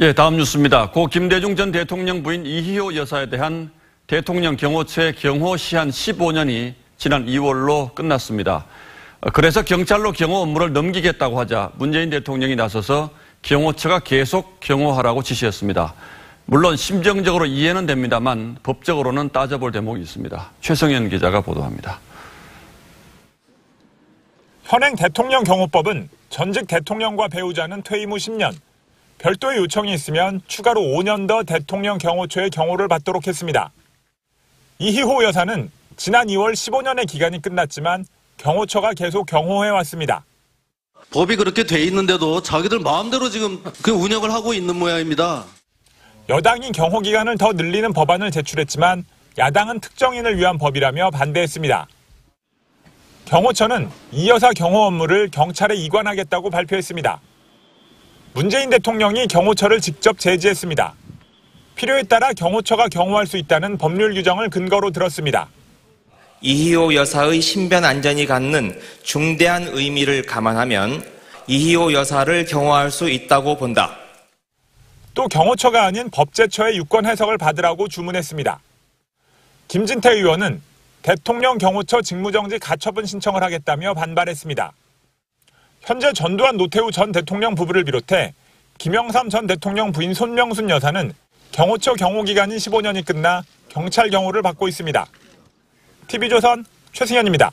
예, 다음 뉴스입니다. 고 김대중 전 대통령 부인 이희호 여사에 대한 대통령 경호처의 경호 시한 15년이 지난 2월로 끝났습니다. 그래서 경찰로 경호 업무를 넘기겠다고 하자 문재인 대통령이 나서서 경호처가 계속 경호하라고 지시했습니다. 물론 심정적으로 이해는 됩니다만 법적으로는 따져볼 대목이 있습니다. 최성현 기자가 보도합니다. 현행 대통령 경호법은 전직 대통령과 배우자는 퇴임 후 10년, 별도의 요청이 있으면 추가로 5년 더 대통령 경호처의 경호를 받도록 했습니다. 이희호 여사는 지난 2월 15년의 기간이 끝났지만 경호처가 계속 경호해 왔습니다. 법이 그렇게 돼 있는데도 자기들 마음대로 지금 그 운영을 하고 있는 모양입니다. 여당이 경호 기간을 더 늘리는 법안을 제출했지만 야당은 특정인을 위한 법이라며 반대했습니다. 경호처는 이 여사 경호 업무를 경찰에 이관하겠다고 발표했습니다. 문재인 대통령이 경호처를 직접 제지했습니다. 필요에 따라 경호처가 경호할 수 있다는 법률 규정을 근거로 들었습니다. 이희호 여사의 신변 안전이 갖는 중대한 의미를 감안하면 이희호 여사를 경호할 수 있다고 본다. 또 경호처가 아닌 법제처의 유권 해석을 받으라고 주문했습니다. 김진태 의원은 대통령 경호처 직무정지 가처분 신청을 하겠다며 반발했습니다. 현재 전두환 노태우 전 대통령 부부를 비롯해 김영삼 전 대통령 부인 손명순 여사는 경호처 경호 기간인 15년이 끝나 경찰 경호를 받고 있습니다. TV조선 최승현입니다.